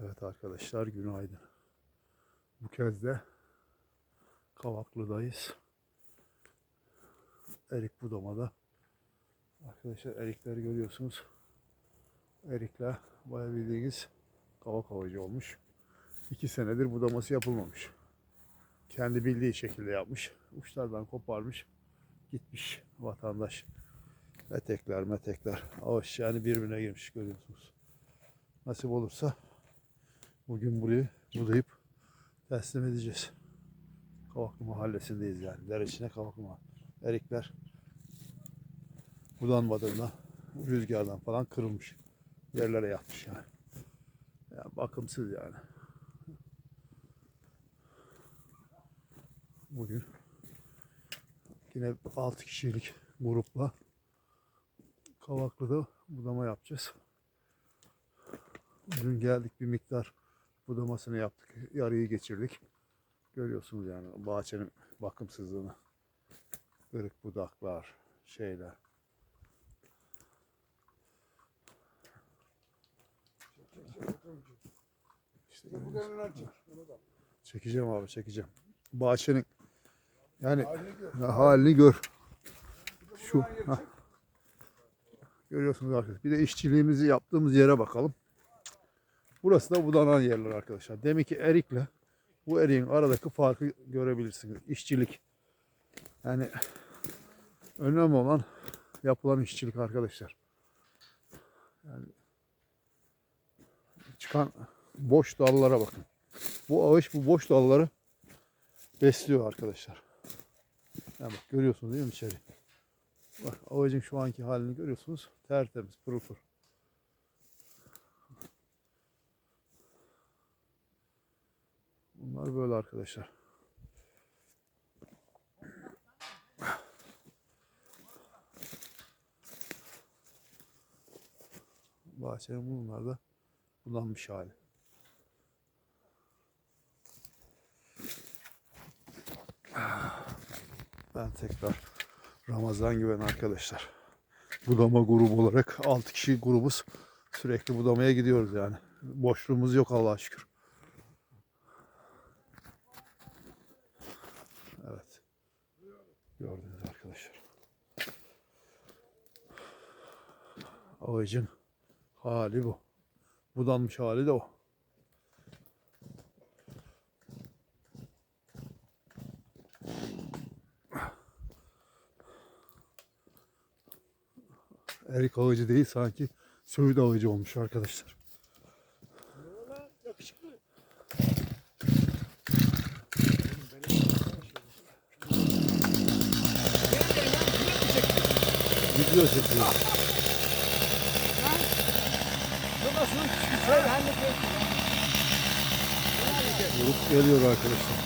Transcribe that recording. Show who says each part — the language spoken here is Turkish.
Speaker 1: Evet arkadaşlar günaydın. Bu kez de Kavaklı'dayız. Erik budamada. Arkadaşlar erikleri görüyorsunuz. Erikler bayağı bildiğiniz kavak havacı olmuş. İki senedir budaması yapılmamış. Kendi bildiği şekilde yapmış. Uçlardan koparmış. Gitmiş vatandaş. Etekler metekler. Ağaç yani birbirine girmiş görüyorsunuz. Nasip olursa Bugün burayı budayıp teslim edeceğiz. Kavaklı mahallesindeyiz yani. Dereçine Kavaklı Mahalle. Erikler budanmadığından, rüzgardan falan kırılmış. Yerlere yatmış yani. yani bakımsız yani. Bugün yine 6 kişilik grupla Kavaklı'da budama yapacağız. Dün geldik bir miktar budamasını yaptık. Yarıyı geçirdik. Görüyorsunuz yani bahçenin bakımsızlığını. Kırık budaklar, şeyler. İşte çekeceğim abi çekeceğim. Bahçenin yani halini gör. Şu hah. Görüyorsunuz arkadaşlar. Bir de işçiliğimizi yaptığımız yere bakalım. Burası da budanan yerler arkadaşlar. Demek ki erikle bu eriğin aradaki farkı görebilirsiniz. İşçilik. Yani önemli olan yapılan işçilik arkadaşlar. Yani çıkan boş dallara bakın. Bu ağaç bu boş dalları besliyor arkadaşlar. Yani bak görüyorsunuz değil mi içeri? Bak ağacın şu anki halini görüyorsunuz. Tertemiz, pırıl pırıl. Bunlar böyle arkadaşlar. Bahçenin bunlar da bulanmış hali. Ben tekrar Ramazan Güven arkadaşlar. Budama grubu olarak 6 kişi grubuz. Sürekli budamaya gidiyoruz yani. Boşluğumuz yok Allah'a şükür. Gördünüz arkadaşlar. Ağacın hali bu. Budanmış hali de o. Erik ağacı değil sanki söğüt ağacı olmuş arkadaşlar. Video çekiyor. Grup geliyor arkadaşlar.